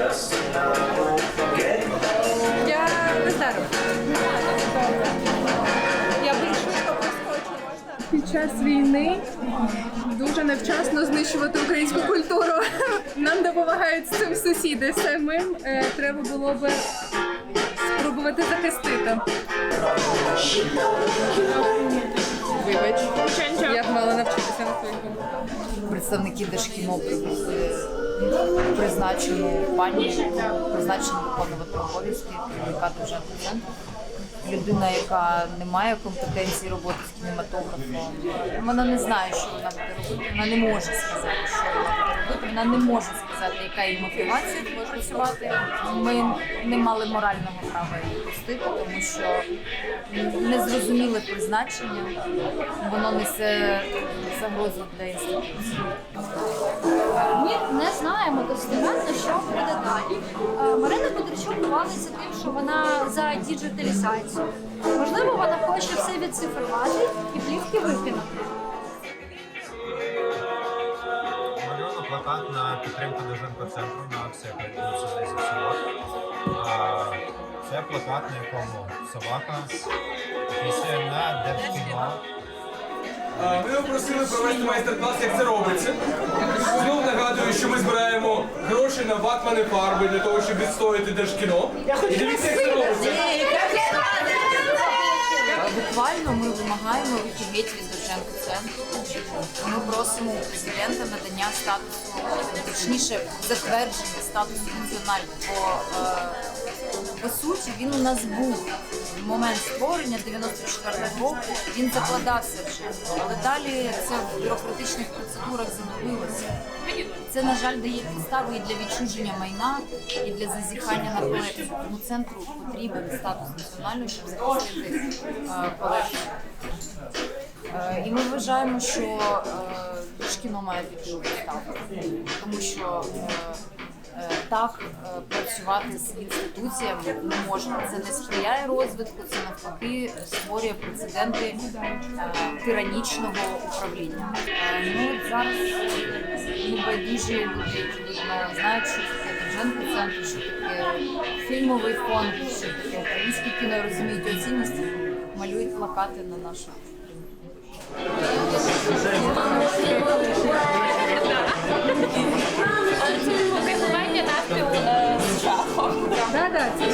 Я не знаю. Я швидко проскочу, можна? Під час війни дуже невчасно знищувати українську культуру. Нам допомагають з цим сусіди. Самим е, треба було би спробувати захистити. Вибач, я б мала навчитися на твоєму. представники Держкіно привезли призначену пані, призначену виконувати обов'язки керівника державного центру. Людина, яка не має компетенції роботи з кінематографом, вона не знає, що вона буде робити. Вона не може сказати, що вона буде. Вона не може сказати, яка її мотивація працювати. Ми не мали морального права її пустити, тому що незрозуміле призначення, воно несе загрозу для інституції. Ми не знаємо достеменно, що буде далі. Е, Марина Кудричук хвалиться тим, що вона за діджиталізацію. Можливо, вона хоче все відцифрувати і плівки викинути. Плакат на підтримку Доженко центру на десь у Це плакат, на якому собака після на Держкіно. Ми попросили провести майстер-клас, як це робиться. Знову нагадую, що ми збираємо гроші на ватмани фарби для того, щоб відстояти держкіно. І дивіться, як це робиться. Буквально ми вимагаємо геть від Довженко центру. Ми просимо у президента надання статусу, точніше затвердження статусу національного. Бо е, по суті він у нас був в момент створення 94-го року. Він закладався вже, але далі це в бюрократичних процедурах загубилося. Це, на жаль, дає підстави і для відчуження майна, і для зазіхання на колекцію. Тому центру потрібен статус національного, щоб захистити е, колекцію. Вважаємо, що е, шкіно має піти у тому що е, е, так е, працювати з інституціями не можна. Це не сприяє розвитку, це навпаки створює прецеденти е, тиранічного управління. Е, Ну от зараз ну, байдужі люди, які знають, що таке Довженко центр, що таке фільмовий фонд, що таке українське кіно розуміють його цінності, малюють плакати на Кайфування настріл е, з шахом. Да, да, це